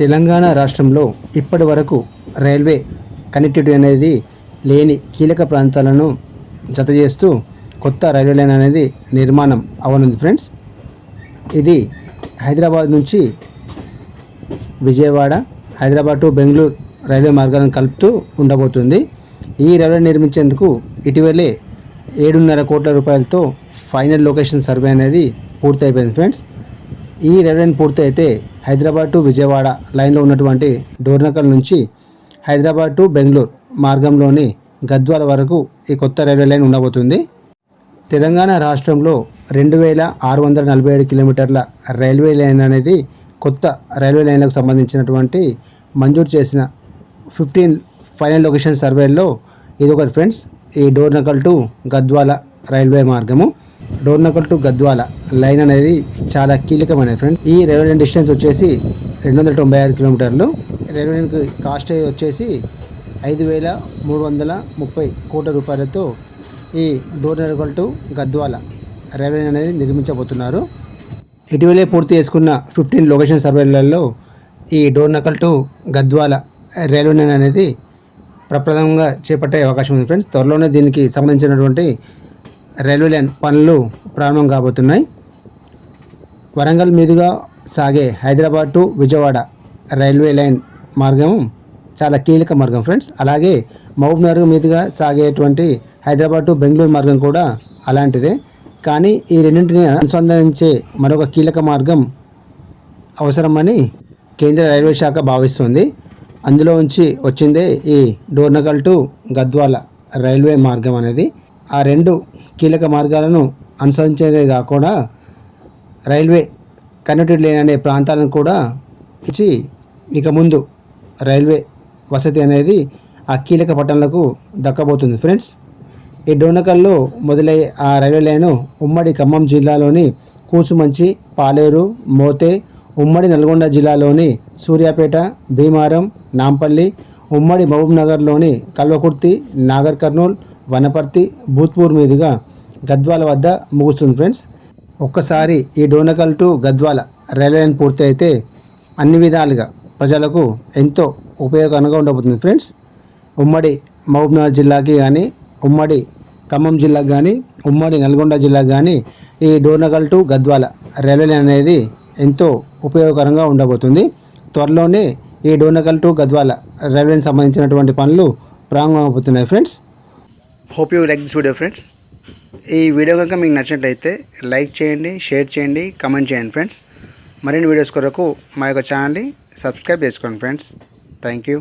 తెలంగాణ రాష్ట్రంలో ఇప్పటి వరకు రైల్వే కనెక్టివిటీ అనేది లేని కీలక ప్రాంతాలను జత చేస్తూ కొత్త రైల్వే లైన్ అనేది నిర్మాణం అవనుంది ఫ్రెండ్స్. ఇది హైదరాబాద్ నుంచి విజయవాడ హైదరాబాద్ టు బెంగళూరు రైల్వే మార్గాలను కలుపుతూ ఉండబోతుంది. ఈ రైల్వే నిర్మించేందుకు ఇటీవలే ఏడున్నర కోట్ల రూపాయలతో ఫైనల్ లొకేషన్ సర్వే అనేది పూర్తయిపోయింది ఫ్రెండ్స్. ఈ రైల్వే పూర్తి అయితే హైదరాబాద్ టు విజయవాడ లైన్లో ఉన్నటువంటి డోర్నకల్ నుంచి హైదరాబాద్ టు బెంగళూరు మార్గంలోని గద్వాల వరకు ఈ కొత్త రైల్వే లైన్ ఉండబోతుంది. తెలంగాణ రాష్ట్రంలో రెండు వేల ఆరు వందల నలభై ఏడు కిలోమీటర్ల రైల్వే లైన్ అనేది కొత్త రైల్వే లైన్లకు సంబంధించినటువంటి మంజూరు చేసిన ఫిఫ్టీన్ ఫైనల్ లొకేషన్ సర్వేల్లో ఇది ఒకటి ఫ్రెండ్స్ ఈ డోర్నకల్ టు గద్వాల రైల్వే మార్గము. డోర్నకల్ టు గద్వాల లైన్ అనేది చాలా కీలకమైనది ఫ్రెండ్. ఈ రైల్వే లైన్ డిస్టెన్స్ వచ్చేసి రెండు వందల తొంభై ఆరు కిలోమీటర్లు. రైల్వే లైన్కి కాస్ట్ వచ్చేసి ఐదు వేల మూడు వందల ముప్పై కోట్ల రూపాయలతో ఈ Dornakal to Gadwal railway line అనేది నిర్మించబోతున్నారు. ఇటీవలే పూర్తి చేసుకున్న ఫిఫ్టీన్ లొకేషన్ సర్వేలలో ఈ Dornakal to Gadwal railway line అనేది ప్రప్రదంగా చేపట్టే అవకాశం ఉంది ఫ్రెండ్స్. త్వరలోనే దీనికి సంబంధించినటువంటి రైల్వే లైన్ పనులు ప్రారంభం కాబోతున్నాయి. వరంగల్ మీదుగా సాగే Hyderabad to Vijayawada railway line మార్గం చాలా కీలక మార్గం ఫ్రెండ్స్. అలాగే మహబూబ్నగర్ మీదుగా సాగేటువంటి హైదరాబాద్ టు బెంగళూరు మార్గం కూడా అలాంటిదే. కానీ ఈ రెండింటిని అనుసంధానించే మరొక కీలక మార్గం అవసరమని కేంద్ర రైల్వే శాఖ భావిస్తుంది. అందులో ఉంచి వచ్చిందే ఈ డోర్నగల్ టు గద్వాల రైల్వే మార్గం అనేది. ఆ రెండు కీలక మార్గాలను అనుసరించేదే కాకుండా రైల్వే కనెక్టెడ్ లేని అనే ప్రాంతాలను కూడా ఇచ్చి ఇక ముందు రైల్వే వసతి అనేది ఆ కీలక పట్టణాలకు దక్కబోతుంది. ఫ్రెండ్స్ ఈ డోనకల్లో మొదలయ్యే ఆ రైల్వే లైను ఉమ్మడి ఖమ్మం జిల్లాలోని కూసుమంచి పాలేరు మోతే ఉమ్మడి నల్గొండ జిల్లాలోని సూర్యాపేట భీమారం నాంపల్లి ఉమ్మడి మహబూబ్నగర్లోని కల్వకుర్తి నాగర్ కర్నూల్ వనపర్తి భూత్పూర్ మీదుగా గద్వాల వద్ద ముగుస్తుంది ఫ్రెండ్స్. ఒక్కసారి ఈ Dornakal to Gadwal railway line పూర్తి అయితే అన్ని విధాలుగా ప్రజలకు ఎంతో ఉపయోగకరంగా ఉండబోతుంది ఫ్రెండ్స్. ఉమ్మడి మహబూబ్నగర్ జిల్లాకి కానీ ఉమ్మడి ఖమ్మం జిల్లాకు కానీ ఉమ్మడి నల్గొండ జిల్లాకు కానీ ఈ Dornakal to Gadwal railway line అనేది ఎంతో ఉపయోగకరంగా ఉండబోతుంది. త్వరలోనే ఈ డోర్నగల్ టు గద్వాల రైల్వేకి సంబంధించినటువంటి పనులు ప్రారంభమవుతున్నాయి friends. Hope you like this video friends ఈ వీడియో కనుక మీకు నచ్చినట్లయితే లైక్ చేయండి షేర్ చేయండి కమెంట్ చేయండి ఫ్రెండ్స్ మరిన్ని వీడియోస్ కొరకు మా యొక్క ఛానల్ని సబ్స్క్రైబ్ చేసుకోండి ఫ్రెండ్స్ థ్యాంక్ యూ